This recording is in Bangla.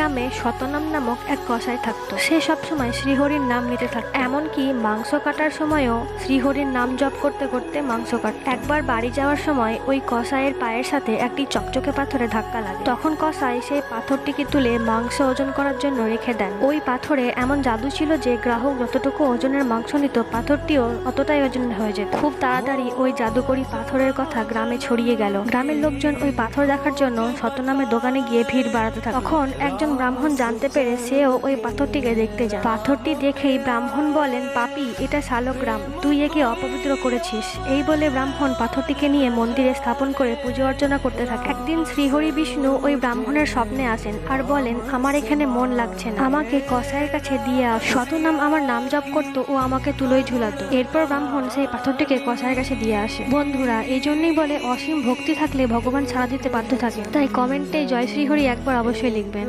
গ্রামে শতনাম নামক এক কসাই থাকতো। সে সবসময় শ্রীহরির নাম নিতে থাকতো এমনকি মাংস কাটার সময়ও শ্রীহরির নাম জপ করতে করতে মাংস কাট। একবার বাড়ি যাওয়ার সময় ওই কসাইয়ের পায়ের সাথে একটি চকচকে পাথরে ধাক্কা লাগে। তখন কসাই সেই পাথরটিকে তুলে মাংস ওজন করার জন্য রেখে দেন। ওই পাথরে এমন জাদু ছিল যে গ্রাহক যতটুকু ওজনের মাংস নিত, পাথরটিও অতটাই ওজনের হয়ে যেত। খুব তাড়াতাড়ি ওই জাদুকরি পাথরের কথা গ্রামে ছড়িয়ে গেল। গ্রামের লোকজন ওই পাথর দেখার জন্য শতনামের দোকানে গিয়ে ভিড় বাড়াতে থাকে তখন একজন ব্রাহ্মণ জানতে পেরে সেও ওই পাথরটিকে দেখতে যায়। পাথরটি দেখেই ব্রাহ্মণ বলেন, পাপি, এটা শালগ্রাম তুই একে অপবিত্র করেছিস। এই বলে ব্রাহ্মণ পাথরটিকে নিয়ে মন্দিরে স্থাপন করে পুজো অর্চনা করতে থাকে। একদিন শ্রীহরি বিষ্ণু ওই ব্রাহ্মণের স্বপ্নে আসেন আর বলেন, আমার এখানে মন লাগছে না। আমাকে কসাইয়ের কাছে দিয়ে আস। শতনাম আমার নাম জপ করতো ও আমাকে তুলোয় ঝুলাতো। এরপর ব্রাহ্মণ সেই পাথরটিকে কসাইয়ের কাছে দিয়ে আসে। বন্ধুরা এই জন্যই বলে অসীম ভক্তি থাকলে ভগবান সাড়া দিতে বাধ্য থাকে। তাই কমেন্টে জয় শ্রীহরি একবার অবশ্যই লিখবেন।